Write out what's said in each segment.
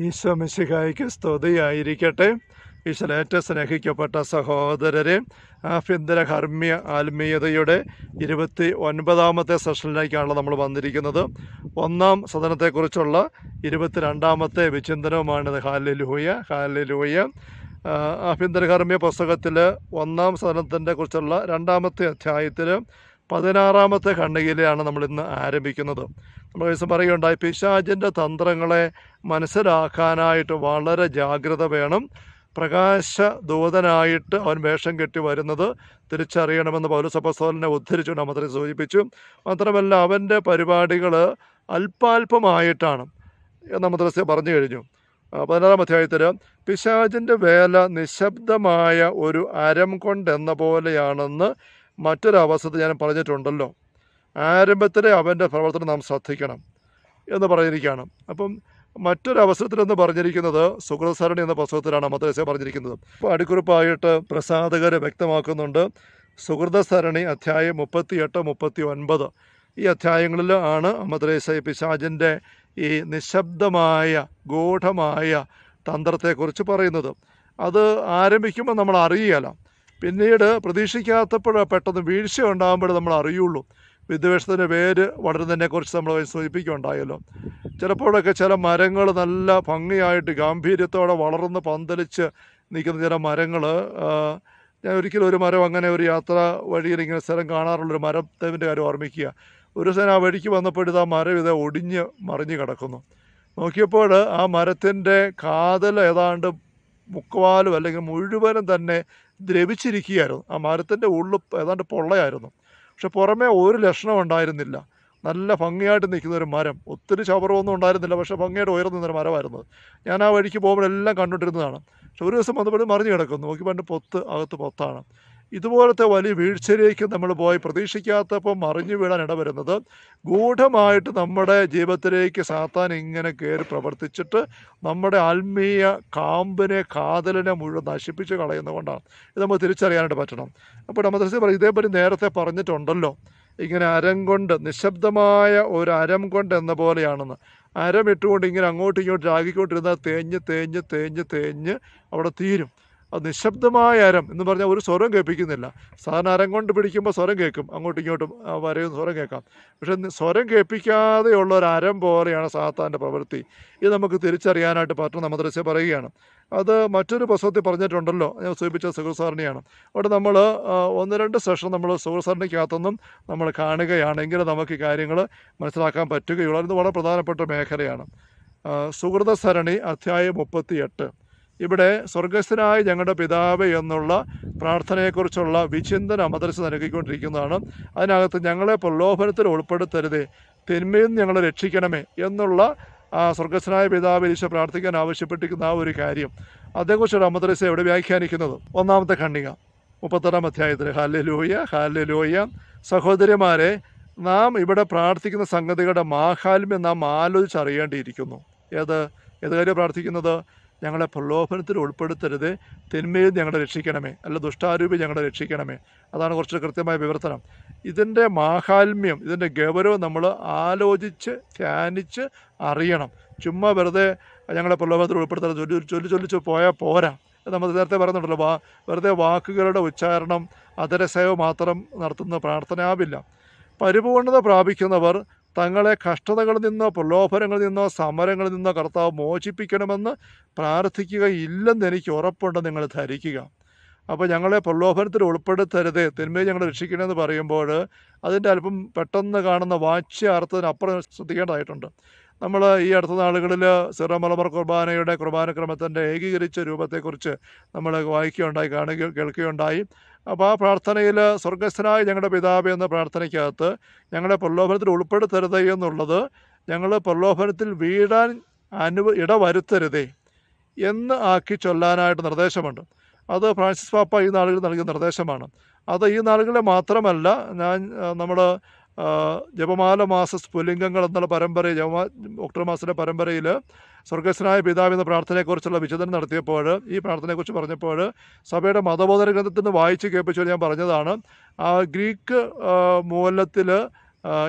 ഈശോ മിശിഹായിക്ക് സ്തുതിയായിരിക്കട്ടെ. ഈശ്വലേറ്റ സ്നേഹിക്കപ്പെട്ട സഹോദരരെ ആഭ്യന്തര ഹർമ്മ്യ ആത്മീയതയുടെ ഇരുപത്തി ഒൻപതാമത്തെ സെഷനിലേക്കാണല്ലോ നമ്മൾ വന്നിരിക്കുന്നത്. ഒന്നാം സദനത്തെക്കുറിച്ചുള്ള ഇരുപത്തിരണ്ടാമത്തെ വിചിന്തനവുമാണിത് ഹാലലൂയ ഹാലലൂയ ആഭ്യന്തര ഹർമ്മ്യ പുസ്തകത്തിൽ ഒന്നാം സദനത്തിന്റെ കുറിച്ചുള്ള രണ്ടാമത്തെ അധ്യായത്തിൽ പതിനാറാമത്തെ ഖണ്ഡികയിലാണ് നമ്മൾ ഇന്ന് ആരംഭിക്കുന്നത്. നമ്മൾ ദിവസം പറയുകയുണ്ടായി പിശാചിന്റെ തന്ത്രങ്ങളെ മനസ്സിലാക്കാനായിട്ട് വളരെ ജാഗ്രത വേണം. പ്രകാശ ദൂതനായിട്ട് അവൻ വേഷം കെട്ടി വരുന്നത് തിരിച്ചറിയണമെന്ന് പൗരസഭസ്ഥലിനെ ഉദ്ധരിച്ചുകൊണ്ട് അമ്മത്തിനെ സൂചിപ്പിച്ചു. മാത്രമല്ല അവന്റെ പരിപാടികൾ അല്പാൽപമായിട്ടാണ്. എന്ന് മദ്രസ പറഞ്ഞു കഴിഞ്ഞു. പതിനാറാം അധ്യായത്തിൽ പിശാചിന്റെ വേല നിശബ്ദമായ ഒരു അരം കൊണ്ടെന്ന പോലെയാണെന്ന് മറ്റൊരവസ്ഥ ഞാൻ പറഞ്ഞിട്ടുണ്ടല്ലോ. ആരംഭത്തിലെ അവന്റെ പ്രവർത്തനം നാം ശ്രദ്ധിക്കണം എന്ന് പറഞ്ഞിരിക്കുകയാണ്. അപ്പം മറ്റൊരവസരത്തിലെന്ന് പറഞ്ഞിരിക്കുന്നത് സുഹൃസരണി എന്ന പുസ്തകത്തിലാണ് മദ്രസ പറഞ്ഞിരിക്കുന്നത്. അപ്പോൾ അടിക്കുറിപ്പായിട്ട് പ്രസാദകർ വ്യക്തമാക്കുന്നുണ്ട്. സുഹൃതസരണി അധ്യായം മുപ്പത്തി എട്ട് മുപ്പത്തി ഒൻപത് ഈ അധ്യായങ്ങളിൽ ആണ് മദ്രസ പിശാജിന്റെ ഈ നിശബ്ദമായ ഗൂഢമായ തന്ത്രത്തെക്കുറിച്ച് പറയുന്നത്. അത് ആരംഭിക്കുമ്പോൾ നമ്മൾ അറിയുകയില്ല പിന്നീട് പ്രതീക്ഷിക്കാത്തപ്പോൾ പെട്ടെന്ന് വീഴ്ച ഉണ്ടാകുമ്പോൾ നമ്മൾ അറിയുള്ളൂ. വിദ്വേഷത്തിന്റെ വേര് വളരുന്നതിനെക്കുറിച്ച് നമ്മൾ സൂചിപ്പിക്കുകയുണ്ടായല്ലോ. ചിലപ്പോഴൊക്കെ ചില മരങ്ങൾ നല്ല ഭംഗിയായിട്ട് ഗാംഭീര്യത്തോടെ വളർന്ന് പന്തലിച്ച് നിൽക്കുന്ന ചില മരങ്ങൾ ഞാൻ ഒരിക്കലും ഒരു മരം അങ്ങനെ ഒരു യാത്ര വഴിയിൽ ഇങ്ങനെ സ്ഥലം കാണാറുള്ളൊരു മരത്തിന്റെ കാര്യം ഓർമ്മിക്കുക. ഒരു ദിവസം ആ വഴിക്ക് വന്നപ്പോൾ ഇത് ആ മരം ഇത് ഒടിഞ്ഞ് മറിഞ്ഞ് കിടക്കുന്നു. നോക്കിയപ്പോൾ ആ മരത്തിന്റെ കാതൽ ഏതാണ്ട് മുക്കാലും അല്ലെങ്കിൽ മുഴുവനും തന്നെ ദ്രവിച്ചിരിക്കുകയായിരുന്നു. ആ മരത്തിന്റെ ഉള്ളു ഏതാണ്ട് പൊള്ളയായിരുന്നു. പക്ഷെ പുറമേ ഒരു ലക്ഷണം ഉണ്ടായിരുന്നില്ല. നല്ല ഭംഗിയായിട്ട് നിൽക്കുന്ന ഒരു മരം. ഒത്തിരി ചവറൊന്നും ഉണ്ടായിരുന്നില്ല പക്ഷേ ഭംഗിയായിട്ട് ഉയർന്നു നിന്നൊരു മരമായിരുന്നു. ഞാൻ ആ വഴിക്ക് പോകുമ്പോഴെല്ലാം കണ്ടുകൊണ്ടിരുന്നതാണ്. പക്ഷെ ഒരു ദിവസം വന്നപ്പോഴും മറിഞ്ഞു കിടക്കുന്നു. നോക്കി പണ്ട് പൊത്ത് അകത്ത് പൊത്താണ്. ഇതുപോലത്തെ വലിയ വീഴ്ചയിലേക്ക് നമ്മൾ പോയി പ്രതീക്ഷിക്കാത്തപ്പോൾ മറിഞ്ഞു വീഴാൻ ഇടവരുന്നത്. ഗൂഢമായിട്ട് നമ്മുടെ ജീവിതത്തിലേക്ക് സാത്താൻ ഇങ്ങനെ കയറി പ്രവർത്തിച്ചിട്ട് നമ്മുടെ ആത്മീയ കാമ്പിനെ കാതലിനെ മുഴുവൻ നശിപ്പിച്ച് കളയുന്നതുകൊണ്ടാണ്. ഇത് നമുക്ക് തിരിച്ചറിയാനായിട്ട് പറ്റണം. അപ്പോൾ നമ്മൾ പറയും ഇതേപറ്റി നേരത്തെ പറഞ്ഞിട്ടുണ്ടല്ലോ. ഇങ്ങനെ അരം കൊണ്ട് നിശബ്ദമായ ഒരു അരം കൊണ്ട് എന്ന പോലെയാണെന്ന്. അരം ഇട്ടുകൊണ്ട് ഇങ്ങനെ അങ്ങോട്ടും ഇങ്ങോട്ടും രാഗിക്കൊണ്ടിരുന്നാൽ തേഞ്ഞ് തേഞ്ഞ് തേഞ്ഞ് തേഞ്ഞ് അവിടെ തീരും. നിശബ്ദമായ അരം എന്ന് പറഞ്ഞാൽ ഒരു സ്വരം കേൾപ്പിക്കുന്നില്ല. സാധാരണ അരം കൊണ്ട് പിടിക്കുമ്പോൾ സ്വരം കേൾക്കും. അങ്ങോട്ടും ഇങ്ങോട്ടും വരയും സ്വരം കേൾക്കാം. പക്ഷെ സ്വരം കേൾപ്പിക്കാതെയുള്ള ഒരു അരം പോലെയാണ് സാത്താന്റെ പ്രവൃത്തി. ഇത് നമുക്ക് തിരിച്ചറിയാനായിട്ട് പറ്റണം മദ്രസ പറയുകയാണ്. അത് മറ്റൊരു പുസ്തകത്തിൽ പറഞ്ഞിട്ടുണ്ടല്ലോ. ഞാൻ സൂചിപ്പിച്ച സുഹൃസാരണിയാണ് അവിടെ നമ്മൾ ഒന്ന് രണ്ട് സെഷൻ നമ്മൾ സുഹൃസാരണിക്കകത്തൊന്നും നമ്മൾ കാണുകയാണെങ്കിൽ നമുക്ക് കാര്യങ്ങൾ മനസ്സിലാക്കാൻ പറ്റുകയുള്ളൂ. അത് വളരെ പ്രധാനപ്പെട്ട മേഖലയാണ്. സുഹൃത സരണി അധ്യായം മുപ്പത്തി എട്ട് ഇവിടെ സ്വർഗസ്ഥനായ ഞങ്ങളുടെ പിതാവ് എന്നുള്ള പ്രാർത്ഥനയെക്കുറിച്ചുള്ള വിചിന്തന മദർസ് നൽകിക്കൊണ്ടിരിക്കുന്നതാണ്. അതിനകത്ത് ഞങ്ങളെ പ്രലോഭനത്തിൽ ഉൾപ്പെടുത്തരുതേ. തിന്മയിൽ നിന്ന് ഞങ്ങളെ രക്ഷിക്കണമേ എന്നുള്ള ആ സ്വർഗസ്ഥനായ പിതാവ് ഈശോ പ്രാർത്ഥിക്കാൻ ആവശ്യപ്പെട്ടിരിക്കുന്ന ആ ഒരു കാര്യം. അതേക്കുറിച്ചാണ് അമദ്രസ എവിടെ വ്യാഖ്യാനിക്കുന്നത്? ഒന്നാമത്തെ ഖണ്ഡിക മുപ്പത്തെട്ടാം അധ്യായത്തിൽ ഹാലലൂയ ഹാലലൂയ സഹോദരിമാരെ നാം ഇവിടെ പ്രാർത്ഥിക്കുന്ന സംഗതികളുടെ മാഹാത്മ്യം നാം ആലോചിച്ചറിയേണ്ടിയിരിക്കുന്നു. ഏത് ഏത് കാര്യം പ്രാർത്ഥിക്കുന്നത്? ഞങ്ങളെ പ്രലോഭനത്തിൽ ഉൾപ്പെടുത്തരുത്. തിന്മയിൽ ഞങ്ങളെ രക്ഷിക്കണമേ. അല്ല ദുഷ്ടാരൂപി ഞങ്ങളെ രക്ഷിക്കണമേ. അതാണ് കുറച്ച് കൃത്യമായ വിവർത്തനം. ഇതിന്റെ മാഹാത്മ്യം ഇതിന്റെ ഗൗരവം നമ്മൾ ആലോചിച്ച് ധ്യാനിച്ച് അറിയണം. ചുമ്മാ വെറുതെ ഞങ്ങളെ പ്രലോഭനത്തിൽ ഉൾപ്പെടുത്തരുത്. ചൊല്ലി ചൊല്ലി ചൊല്ലിച്ച് പോയാൽ പോരാ. നമ്മൾ നേരത്തെ പറയുന്നുണ്ടല്ലോ വാ വെറുതെ വാക്കുകളുടെ ഉച്ചാരണം അതരസേവ മാത്രം നടത്തുന്ന പ്രാർത്ഥനയാവില്ല പരിപൂർണത പ്രാപിക്കുന്നവർ തങ്ങളെ കഷ്ടതകളിൽ നിന്നോ പ്രലോഭനങ്ങളിൽ നിന്നോ സമരങ്ങളിൽ നിന്നോ കർത്താവ് മോചിപ്പിക്കണമെന്ന് പ്രാർത്ഥിക്കുകയില്ലെന്ന് എനിക്ക് ഉറപ്പുണ്ട് നിങ്ങൾ ധരിക്കുക. അപ്പോൾ ഞങ്ങളെ പ്രലോഭനത്തിൽ ഉൾപ്പെടുത്തരുത്. തിന്മയെ ഞങ്ങൾ രക്ഷിക്കണമെന്ന് പറയുമ്പോൾ അതിന്റെ അല്പം പെട്ടെന്ന് കാണുന്ന വാച്യാർത്ഥത്തിനപ്പുറം ശ്രദ്ധിക്കേണ്ടതായിട്ടുണ്ട്. നമ്മൾ ഈ അടുത്ത നാളുകളിൽ സിറ മലബാർ കുർബാനയുടെ കുർബാനക്രമത്തിന്റെ ഏകീകരിച്ച രൂപത്തെക്കുറിച്ച് നമ്മൾ വായിക്കുകയുണ്ടായി കാണുക കേൾക്കുകയുണ്ടായി. അപ്പോൾ ആ പ്രാർത്ഥനയിൽ സ്വർഗസ്ഥനായ ഞങ്ങളുടെ പിതാവ് എന്ന പ്രാർത്ഥനയ്ക്കകത്ത് ഞങ്ങളെ പ്രലോഭനത്തിൽ ഉൾപ്പെടുത്തരുത് എന്നുള്ളത് ഞങ്ങൾ പ്രലോഭനത്തിൽ വീഴാൻ അനുവ ഇടവരുത്തരുതേ എന്ന് ആക്കി ചൊല്ലാനായിട്ട് നിർദ്ദേശമുണ്ട്. അത് ഫ്രാൻസിസ് പാപ്പ ഈ നാളുകളിൽ നൽകിയ നിർദ്ദേശമാണ്. അത് ഈ നാളുകളിൽ മാത്രമല്ല ഞാൻ നമ്മൾ ജപമാല മാസ സ്ഫുലിംഗങ്ങൾ എന്നുള്ള പരമ്പര ജപമാ ഒക്ടോബർ മാസത്തിലെ പരമ്പരയിൽ സ്വർഗസ്വനായ പിതാവ് എന്ന പ്രാർത്ഥനയെക്കുറിച്ചുള്ള വിചിന്തനം നടത്തിയപ്പോൾ ഈ പ്രാർത്ഥനയെക്കുറിച്ച് പറഞ്ഞപ്പോൾ സഭയുടെ മതബോധന ഗ്രന്ഥത്തിൽ നിന്ന് വായിച്ച് കേൾപ്പിച്ചു ഞാൻ പറഞ്ഞതാണ്. ആ ഗ്രീക്ക് മൂലത്തിൽ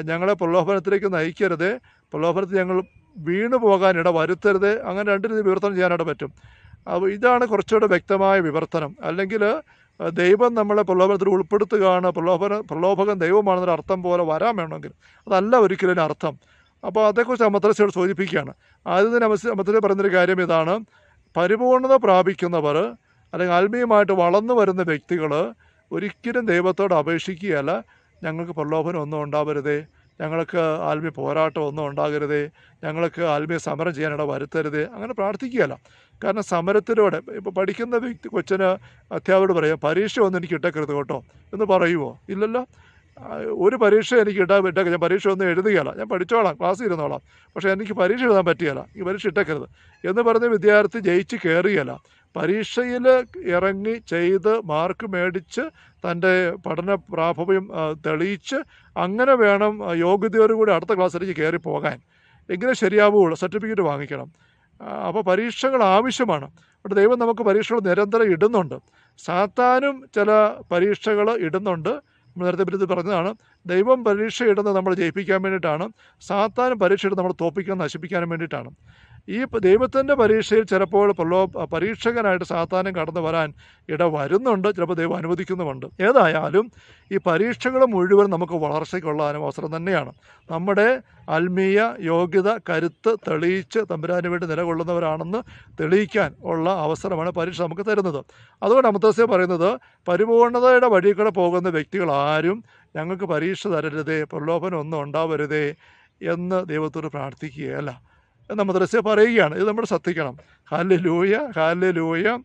ഞങ്ങളെ പ്രലോഭനത്തിലേക്ക് നയിക്കരുത്. പ്രലോഭനത്തിൽ ഞങ്ങൾ വീണു പോകാൻ ഇട വരുത്തരുത്. അങ്ങനെ രണ്ട് രീതി വിവർത്തനം ചെയ്യാനായിട്ട് പറ്റും. അപ്പോൾ ഇതാണ് കുറച്ചുകൂടെ വ്യക്തമായ വിവർത്തനം. അല്ലെങ്കിൽ ദൈവം നമ്മളെ പ്രലോഭനത്തിൽ ഉൾപ്പെടുത്തുകയാണ്. പ്രലോഭന പ്രലോഭകൻ ദൈവമാണെന്നൊരു അർത്ഥം പോലെ വരാൻ വേണമെങ്കിൽ. അതല്ല ഒരിക്കലും അർത്ഥം അപ്പോൾ അതേക്കുറിച്ച് അമദ്രസയോട് സൂചിപ്പിക്കുകയാണ്. ആദ്യം തന്നെ അമദ്രസ പറയുന്നൊരു കാര്യം ഇതാണ്. പരിപൂർണത പ്രാപിക്കുന്നവർ അല്ലെങ്കിൽ ആത്മീയമായിട്ട് വളർന്നു വരുന്ന വ്യക്തികൾ ഒരിക്കലും ദൈവത്തോട് അപേക്ഷിക്കുകയല്ല. ഞങ്ങൾക്ക് പ്രലോഭനം ഒന്നും ഉണ്ടാവരുതേ. ഞങ്ങൾക്ക് ആത്മീയ പോരാട്ടം ഒന്നും ഉണ്ടാകരുതേ. ഞങ്ങൾക്ക് ആത്മീയ സമരം ചെയ്യാനിട വരുത്തരുതേ. അങ്ങനെ പ്രാർത്ഥിക്കുകയല്ല. കാരണം സമരത്തിലൂടെ ഇപ്പോൾ പഠിക്കുന്ന വ്യക്തി കൊച്ചിന് അധ്യാപകരോട് പറയാം പരീക്ഷ ഒന്നും എനിക്ക് ഇട്ടേക്കരുത് കേട്ടോ. എന്ന് പറയുമോ ഇല്ലല്ലോ. ഒരു പരീക്ഷ എനിക്ക് ഇട്ടാൻ ഇട്ടേക്ക ഞാൻ പരീക്ഷ ഒന്നും എഴുതുകയല്ല. ഞാൻ പഠിച്ചോളാം ക്ലാസ്സിൽ ഇരുന്നോളാം. പക്ഷേ എനിക്ക് പരീക്ഷ എഴുതാൻ പറ്റിയല്ല. ഈ പരീക്ഷ ഇട്ടേക്കരുത്. എന്ന് പറഞ്ഞ് വിദ്യാർത്ഥി ജയിച്ച് കയറിയല്ല പരീക്ഷയിൽ ഇറങ്ങി ചെയ്ത് മാർക്ക് മേടിച്ച് തന്റെ പഠന പ്രാഭവ്യം തെളിയിച്ച് അങ്ങനെ വേണം യോഗ്യതയോടുകൂടി അടുത്ത ക്ലാസ്സിലേക്ക് കയറി പോകാൻ. എങ്ങനെ ശരിയാവുകയുള്ളൂ. സർട്ടിഫിക്കറ്റ് വാങ്ങിക്കണം. അപ്പോൾ പരീക്ഷകൾ ആവശ്യമാണ്. അവിടെ ദൈവം നമുക്ക് പരീക്ഷകൾ നിരന്തരം ഇടുന്നുണ്ട്. സാത്താനും ചില പരീക്ഷകൾ ഇടുന്നുണ്ട്. നേരത്തെ പറ്റി പറഞ്ഞതാണ് ദൈവം പരീക്ഷയിടുന്നത് നമ്മൾ ജയിപ്പിക്കാൻ വേണ്ടിയിട്ടാണ് സാത്താനും പരീക്ഷയിടുന്നത് നമ്മൾ തോപ്പിക്കാൻ നശിപ്പിക്കാനും വേണ്ടിയിട്ടാണ്. ഈ ദൈവത്തിന്റെ പരീക്ഷയിൽ ചിലപ്പോൾ പ്രലോ പരീക്ഷകനായിട്ട് സാത്താനും കടന്നു വരാൻ ഇട വരുന്നുണ്ട്. ചിലപ്പോൾ ദൈവം അനുവദിക്കുന്നുമുണ്ട്. ഏതായാലും ഈ പരീക്ഷകൾ മുഴുവൻ നമുക്ക് വളർച്ചയ്ക്കുള്ള അവസരം തന്നെയാണ്. നമ്മുടെ ആത്മീയ യോഗ്യത കരുത്ത് തെളിയിച്ച് തമ്പുരാന് വേണ്ടി നിലകൊള്ളുന്നവരാണെന്ന് തെളിയിക്കാൻ ഉള്ള അവസരമാണ് പരീക്ഷ നമുക്ക് തരുന്നത്. അതുകൊണ്ട് അമൃതസ്യ പറയുന്നത് പരിപൂർണതയുടെ വഴി കൂടെ പോകുന്ന വ്യക്തികൾ ആരും ഞങ്ങൾക്ക് പരീക്ഷ തരരുതേ പ്രലോഭനം ഒന്നും ഉണ്ടാവരുതേ എന്ന് ദൈവത്തോട് പ്രാർത്ഥിക്കുകയല്ല. എന്ന് മദ്രസ പറയുകയാണ്. ഇത് നമ്മൾ ശ്രദ്ധിക്കണം. ഹാല്യ ലൂയ ഹാല്യ ലൂയ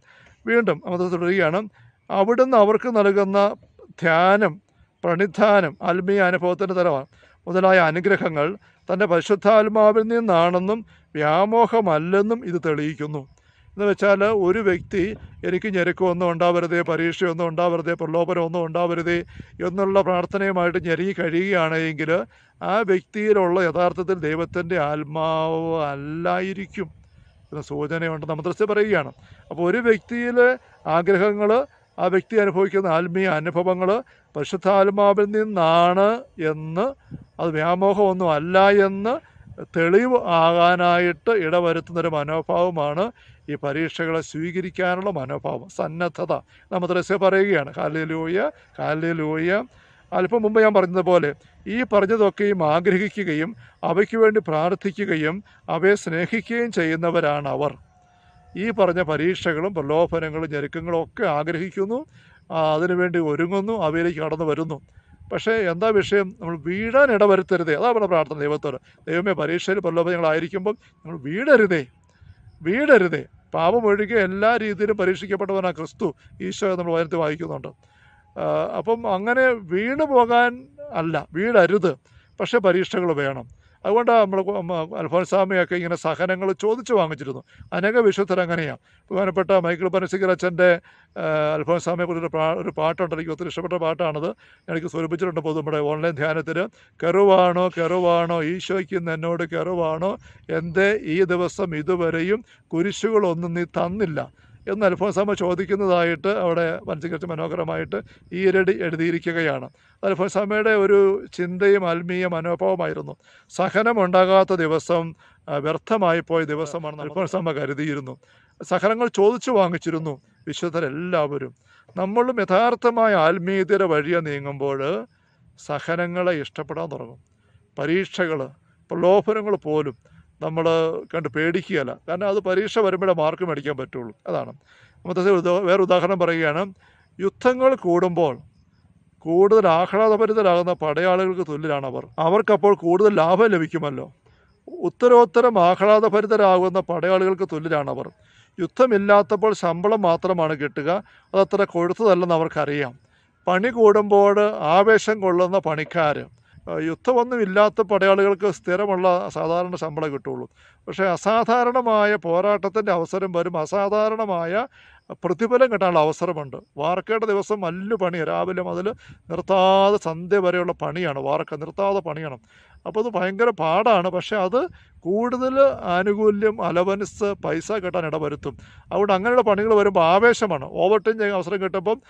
വീണ്ടും അമൃത തുടരുകയാണ് അവിടുന്ന് അവർക്ക് നൽകുന്ന ധ്യാനം പ്രണിധാനം ആത്മീയ അനുഭവത്തിന്റെ തരമാണ് മുതലായ അനുഗ്രഹങ്ങൾ തന്റെ പരിശുദ്ധാത്മാവിൽ നിന്നാണെന്നും വ്യാമോഹമല്ലെന്നും ഇത് തെളിയിക്കുന്നു. എന്ന് വെച്ചാൽ ഒരു വ്യക്തി എനിക്ക് ഞെരുക്കമൊന്നും ഉണ്ടാവരുതേ പരീക്ഷയൊന്നും ഉണ്ടാവരുതേ പ്രലോഭനമൊന്നും ഉണ്ടാവരുതേ എന്നുള്ള പ്രാർത്ഥനയുമായിട്ട് ഞെരുങ്ങി കഴിയുകയാണെങ്കിൽ ആ വ്യക്തിയിലുള്ള യഥാർത്ഥത്തിൽ ദൈവത്തിന്റെ ആത്മാവ് അല്ലായിരിക്കും എന്ന സൂചനയുണ്ട് മദ്രസ പറയുകയാണ്. അപ്പോൾ ഒരു വ്യക്തിയിലെ ആഗ്രഹങ്ങൾ ആ വ്യക്തി അനുഭവിക്കുന്ന ആത്മീയ അനുഭവങ്ങൾ പരിശുദ്ധാത്മാവിൽ നിന്നാണ് എന്ന് അത് വ്യാമോഹമൊന്നും അല്ല എന്ന് തെളിവ് ആകാനായിട്ട് ഇടവരുത്തുന്നൊരു മനോഭാവമാണ് ഈ പരീക്ഷകളെ സ്വീകരിക്കാനുള്ള മനോഭാവം സന്നദ്ധത. മദ്രസ പറയുകയാണ് കാലിലൂയ കാലിലൂയ അല്പം മുമ്പ് ഞാൻ പറഞ്ഞതുപോലെ ഈ പറഞ്ഞതൊക്കെയും ആഗ്രഹിക്കുകയും അവയ്ക്ക് വേണ്ടി പ്രാർത്ഥിക്കുകയും അവയെ സ്നേഹിക്കുകയും ചെയ്യുന്നവരാണ് അവർ. ഈ പറഞ്ഞ പരീക്ഷകളും പ്രലോഭനങ്ങളും ഞെരുക്കങ്ങളും ഒക്കെ ആഗ്രഹിക്കുന്നു അതിനുവേണ്ടി ഒരുങ്ങുന്നു അവയിലേക്ക് കടന്നു വരുന്നു. പക്ഷേ എന്താ വിഷയം? നമ്മൾ വീഴാൻ ഇടവരുത്തരുതേ. അതാ നമ്മുടെ പ്രാർത്ഥന ദൈവത്തോട്. ദൈവമേ പരീക്ഷയിൽ പ്രലോഭനങ്ങളായിരിക്കുമ്പം നമ്മൾ വീടരുതേ വീടരുതേ ഒഴികെ എല്ലാ രീതിയിലും പരീക്ഷിക്കപ്പെട്ടവനാണ് ക്രിസ്തു. ഈശോ നമ്മൾ വചനത്തിൽ വായിക്കുന്നുണ്ട്. അപ്പം അങ്ങനെ വീണു പോകാൻ അല്ല വീടരുത് പക്ഷേ പരീക്ഷകൾ വേണം. അതുകൊണ്ടാണ് നമ്മൾ അൽഫോൻസാമയൊക്കെ ഇങ്ങനെ സഹനങ്ങൾ ചോദിച്ചു വാങ്ങിച്ചിരുന്നു. അനേക വിശുദ്ധർ അങ്ങനെയാണ് ബഹുമാനപ്പെട്ട മൈക്കിൾ പനസിക്കർ അച്ഛന്റെ അൽഫോൻസാമയെ കുറിച്ചൊരു പാ ഒരു പാട്ടുണ്ട്. എനിക്ക് ഒത്തിരി ഇഷ്ടപ്പെട്ട പാട്ടാണത്. എനിക്ക് സ്വരൂപിച്ചിട്ടുണ്ട് പൊതു നമ്മുടെ ഓൺലൈൻ ധ്യാനത്തിൽ കെറുവാണോ കെറുവാണോ ഈശോയ്ക്ക് എന്നോട് കെറുവാണോ? എന്തേ ഈ ദിവസം ഇതുവരെയും കുരിശുകളൊന്നും നീ തന്നില്ല. എന്ന് അൽഫോൻസാമ്മ ചോദിക്കുന്നതായിട്ട് അവിടെ മനസ്സികരിച്ച് മനോഹരമായിട്ട് ഈരടി എഴുതിയിരിക്കുകയാണ്. അൽഫോൻസാമ്മയുടെ ഒരു ചിന്തയും ആത്മീയ മനോഭാവമായിരുന്നു. സഹനമുണ്ടാകാത്ത ദിവസം വ്യർത്ഥമായി പോയ ദിവസമാണ് അൽഫോൻസാമ്മ കരുതിയിരുന്നു. സഹനങ്ങൾ ചോദിച്ചു വാങ്ങിച്ചിരുന്നു വിശുദ്ധരെല്ലാവരും. നമ്മളും യഥാർത്ഥമായ ആത്മീയതയുടെ വഴിയെ നീങ്ങുമ്പോൾ സഹനങ്ങളെ ഇഷ്ടപ്പെടാൻ തുടങ്ങും. പരീക്ഷകൾ പ്രലോഭനങ്ങൾ പോലും നമ്മൾ കണ്ട് പേടിക്കുകയല്ല. കാരണം അത് പരീക്ഷ വരുമ്പോഴേ മാർക്ക് മേടിക്കാൻ പറ്റുള്ളൂ. അതാണ്. ഉദാ- വേറെ ഉദാഹരണം പറയുകയാണ്. യുദ്ധങ്ങൾ കൂടുമ്പോൾ കൂടുതൽ ആഹ്ലാദഭരിതരാകുന്ന പടയാളികൾക്ക് തുല്യരാണ് അവർ. അവർക്കപ്പോൾ കൂടുതൽ ലാഭം ലഭിക്കുമല്ലോ. ഉത്തരോത്തരം ആഹ്ലാദഭരിതരാകുന്ന പടയാളികൾക്ക് തുല്യരാണ് അവർ. യുദ്ധമില്ലാത്തപ്പോൾ ശമ്പളം മാത്രമാണ് കിട്ടുക. അതത്ര കൊഴുത്തതല്ലെന്ന് അവർക്കറിയാം. പണി കൂടുമ്പോൾ ആവേശം കൊള്ളുന്ന പണിക്കാർ യുദ്ധമൊന്നും ഇല്ലാത്ത പടയാളികൾക്ക് സ്ഥിരമുള്ള സാധാരണ ശമ്പളം കിട്ടുള്ളൂ പക്ഷേ അസാധാരണമായ പോരാട്ടത്തിന്റെ അവസരം വരും അസാധാരണമായ പ്രതിഫലം കിട്ടാനുള്ള അവസരമുണ്ട്. വാർക്കയുടെ ദിവസം മല്ല് പണി രാവിലെ മുതൽ നിർത്താതെ സന്ധ്യ വരെയുള്ള പണിയാണ്. വാർക്ക നിർത്താതെ പണിയണം. അപ്പോൾ അത് ഭയങ്കര പാടാണ്. പക്ഷേ അത് കൂടുതൽ ആനുകൂല്യം അലവൻസ് പൈസ കിട്ടാൻ ഇടവരുത്തും. അതുകൊണ്ട് അങ്ങനെയുള്ള പണികൾ വരുമ്പോൾ ആവേശമാണ്. ഓവർ ടൈം ചെയ്യാൻ അവസരം കിട്ടുമ്പം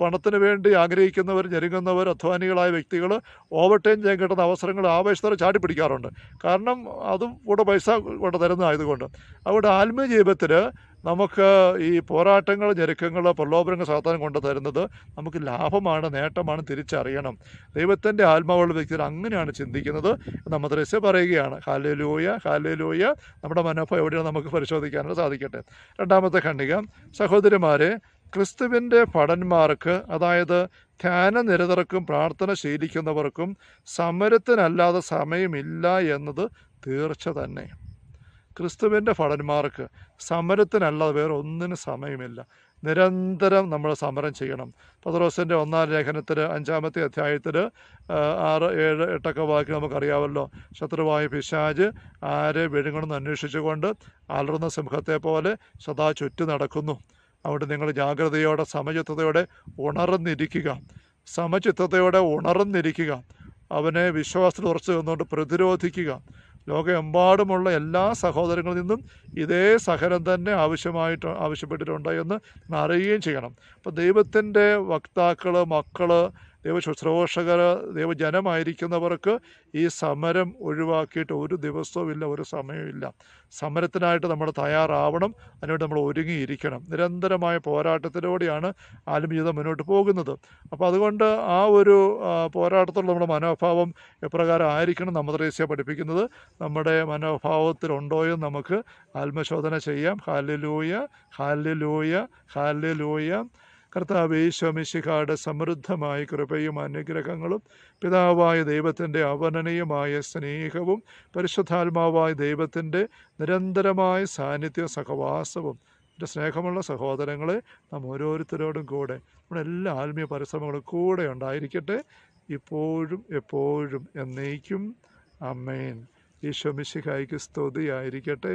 പണത്തിന് വേണ്ടി ആഗ്രഹിക്കുന്നവർ ഞെരുങ്ങുന്നവർ അധ്വാനികളായ വ്യക്തികൾ ഓവർ ടൈം ചെയ്യാൻ കിട്ടുന്ന അവസരങ്ങൾ ആവേശത്തോടെ ചാടി പിടിക്കാറുണ്ട് കാരണം അതും കൂടെ പൈസ കൊണ്ട് തരുന്നതായതുകൊണ്ട്. അതുകൊണ്ട് ആത്മീയ ജീവിതത്തിൽ നമുക്ക് ഈ പോരാട്ടങ്ങൾ ഞെരുക്കങ്ങൾ പ്രലോഭനങ്ങൾ സാധാരണ കൊണ്ട് തരുന്നത് നമുക്ക് ലാഭമാണ് നേട്ടമാണ് തിരിച്ചറിയണം. ദൈവത്തിന്റെ ആത്മാവുള്ള വ്യക്തികൾ അങ്ങനെയാണ് ചിന്തിക്കുന്നത് നമ്മൾ ദൃശ്യം പറയുകയാണ്. ഹാലലൂയ ഹാലലൂയ നമ്മുടെ മനോഭാവം എവിടെയാണ് നമുക്ക് പരിശോധിക്കാനായിട്ട് സാധിക്കട്ടെ. രണ്ടാമത്തെ ഖണ്ഡിക. സഹോദരിമാരെ ക്രിസ്തുവിന്റെ ഭടന്മാർക്ക് അതായത് ധ്യാനനിരതർക്കും പ്രാർത്ഥന ശീലിക്കുന്നവർക്കും സമരത്തിനല്ലാതെ സമയമില്ല എന്നത് തീർച്ച തന്നെ. ക്രിസ്തുവിന്റെ ഭടന്മാർക്ക് സമരത്തിനല്ലാതെ വേറെ ഒന്നിനും സമയമില്ല. നിരന്തരം നമ്മൾ സമരം ചെയ്യണം. പത്രോസിന്റെ ഒന്നാം ലേഖനത്തിൽ അഞ്ചാമത്തെ അധ്യായത്തിൽ ആറ് ഏഴ് എട്ടൊക്കെ വാക്ക് നമുക്കറിയാമല്ലോ. ശത്രുവായ പിശാജ് ആരെ വിഴുങ്ങണമെന്ന് അന്വേഷിച്ചുകൊണ്ട് അലർന്ന സിംഹത്തെ പോലെ സദാ ചുറ്റു നടക്കുന്നു. അവിടെ നിങ്ങൾ ജാഗ്രതയോടെ സമചിത്തതയോടെ ഉണർന്നിരിക്കുക. സമചിത്തതയോടെ ഉണർന്നിരിക്കുക. അവനെ വിശ്വാസത്തിൽ ഉറച്ചു നിന്നുകൊണ്ട് പ്രതിരോധിക്കുക. ലോകമെമ്പാടുമുള്ള എല്ലാ സഹോദരങ്ങളിൽ നിന്നും ഇതേ സഹനം തന്നെ ആവശ്യമായിട്ട് ആവശ്യപ്പെട്ടിട്ടുണ്ട് എന്ന് അറിയുകയും ചെയ്യണം. അപ്പോൾ ദൈവത്തിന്റെ വക്താക്കൾ മക്കൾ ദൈവ ശുശ്രൂഷകർ ദൈവജനമായിരിക്കുന്നവർക്ക് ഈ സമരം ഒഴിവാക്കിയിട്ട് ഒരു ദിവസവും ഇല്ല ഒരു സമയമില്ല സമരത്തിനായിട്ട് നമ്മൾ തയ്യാറാവണം അതിനുവേണ്ടി നമ്മൾ ഒരുങ്ങിയിരിക്കണം. നിരന്തരമായ പോരാട്ടത്തിലൂടെയാണ് ആത്മീയത മുന്നോട്ട് പോകുന്നത്. അപ്പോൾ അതുകൊണ്ട് ആ ഒരു പോരാട്ടത്തോട് നമ്മുടെ മനോഭാവം എപ്രകാരം ആയിരിക്കണം നമ്മദ്രേസ്യ പഠിപ്പിക്കുന്നത്. നമ്മുടെ മനോഭാവത്തിലുണ്ടോയും നമുക്ക് ആത്മശോധന ചെയ്യാം. ഹാലിലൂയ ഹാലിലൂയ ഹാലലൂയ കർത്താവ് ഈശോമിശിഖായുടെ സമൃദ്ധമായ കൃപയും അനുഗ്രഹങ്ങളും പിതാവായ ദൈവത്തിന്റെ അവനനീയമായ സ്നേഹവും പരിശുദ്ധാത്മാവായ ദൈവത്തിന്റെ നിരന്തരമായ സാന്നിധ്യ സഹവാസവും എന്റെ സ്നേഹമുള്ള സഹോദരങ്ങളെ നാം ഓരോരുത്തരോടും കൂടെ നമ്മുടെ എല്ലാ ആത്മീയ പരിശ്രമങ്ങളും കൂടെ ഉണ്ടായിരിക്കട്ടെ. ഇപ്പോഴും എപ്പോഴും എന്നേക്കും. അമ്മേൻ ഈശോ മിശിഹായിക്ക് സ്തുതിയായിരിക്കട്ടെ.